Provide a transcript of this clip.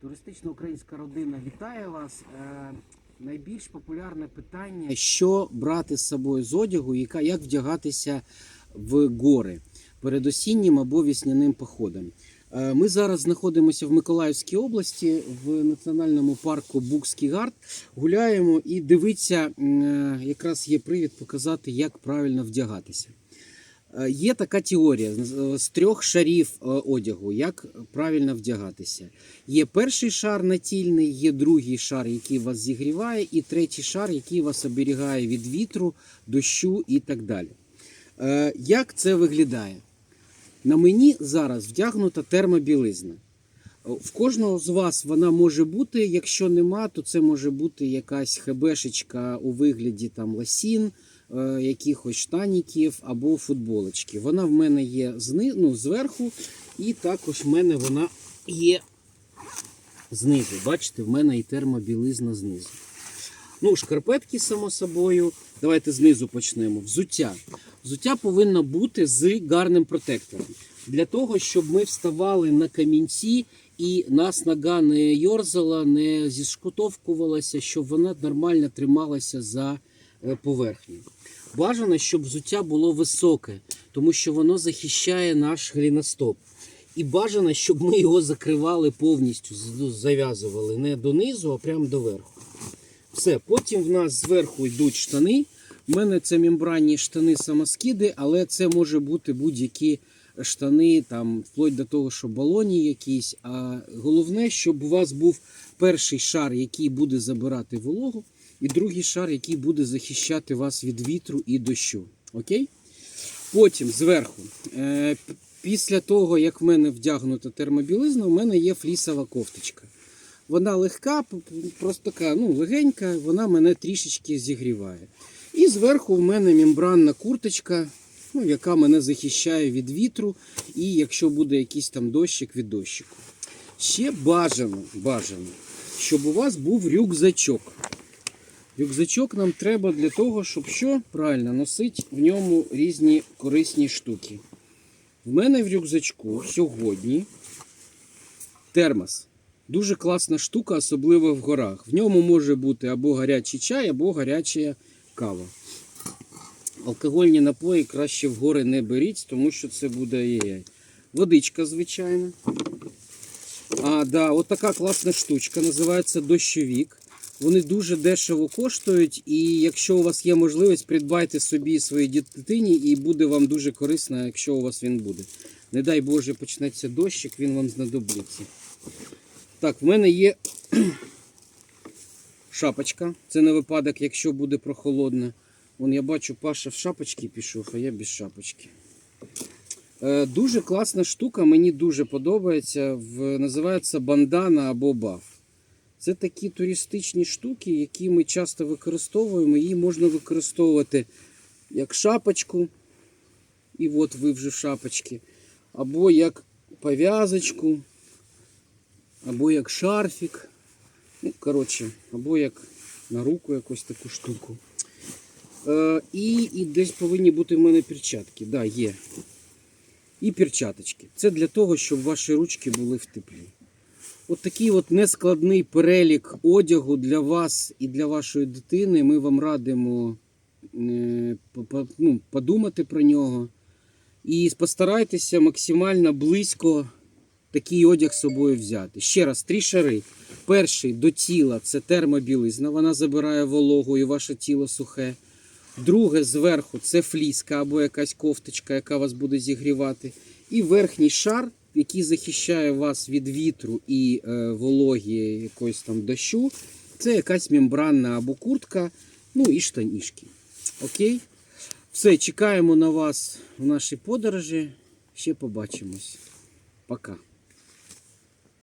Туристична українська родина вітає вас. Е, найбільш популярне питання: що брати з собою з одягу, яка як вдягатися в гори перед осіннім або вісняним походом. Е, Ми зараз знаходимося в Миколаївській області в національному парку Букський гард. Гуляємо і дивиться, е, якраз є привід показати, як правильно вдягатися. Е, Є така теорія з- з трьох шарів е, одягу, як правильно вдягатися. Є перший шар натільний, є другий шар, який вас зігріває, і третій шар, який вас оберігає від вітру, дощу і так далі. Е, Як це виглядає? На мені зараз вдягнута термобілизна. Е, В кожного з вас вона може бути. Якщо нема, то це може бути якась хебешечка у вигляді там ласін, е, якихось штаніків або футболочки. Вона в мене є ну, зверху, і також в мене вона є знизу. Бачите, в мене і термобілизна знизу. Ну, шкарпетки, само собою. Давайте знизу почнемо. Взуття. Взуття повинно бути з гарним протектором. Для того, щоб ми вставали на камінці і нас нога не йорзала, не зішкутовкувалася, щоб вона нормально трималася за е, поверхню. Бажано, щоб взуття було високе, тому що воно захищає наш гліностоп. І бажано, щоб ми його закривали повністю, зав'язували не донизу, а прямо до верху. Все, потім в нас зверху йдуть штани. У мене це мембранні штани самоскиди, але це може бути будь-які штани, там, вплоть до того, що балоні якісь. А головне, щоб у вас був перший шар, який буде забирати вологу, і другий шар, який буде захищати вас від вітру і дощу. Окей? Потім зверху. Е, після того, як в мене вдягнута термобілизна, у мене є флісова кофточка. Вона легка, просто така ну, легенька, вона мене трішечки зігріває. Зверху в мене мембранна курточка, ну, яка мене захищає від вітру, і якщо буде якийсь там дощик від дощику. Ще бажано, бажано, щоб у вас був рюкзачок. Рюкзачок нам треба для того, щоб що правильно носити в ньому різні корисні штуки. В мене в рюкзачку сьогодні термос. Дуже класна штука, особливо в горах. В ньому може бути або гарячий чай, або гаряча кава. Алкогольні напої краще в гори не беріть, тому що це буде ай-яй. Водичка, звичайно. А, да, от така класна штучка, називається дощовік. Вони дуже дешево коштують, і якщо у вас є можливість, придбайте собі своїй дитині, і буде вам дуже корисно, якщо у вас він буде. Не дай Боже, почнеться дощик, він вам знадобиться. Так, в мене є шапочка. Це на випадок, якщо буде прохолодно. Вон я бачу, Паша в шапочці пішов, а я без шапочки. Е, дуже класна штука, мені дуже подобається. В, називається бандана або баф. Це такі туристичні штуки, які ми часто використовуємо. Її можна використовувати як шапочку. І от ви вже в шапочці. Або як пов'язочку, або як шарфік. Ну, коротше, або як на руку якусь таку штуку. Е, і, і десь повинні бути в мене перчатки. Да, є. І перчаточки. Це для того, щоб ваші ручки були в теплі. От такий от нескладний перелік одягу для вас і для вашої дитини. Ми вам радимо е, ну, подумати про нього. І постарайтеся максимально близько такий одяг з собою взяти. Ще раз, три шари. Перший до тіла це термобілизна, вона забирає вологу і ваше тіло сухе. Друге зверху це фліска або якась кофточка, яка вас буде зігрівати. І верхній шар, який захищає вас від вітру і е, вологі якоїсь там дощу. Це якась мембранна або куртка, ну і штанішки. Окей? Все, чекаємо на вас в нашій подорожі. Ще побачимось. Пока.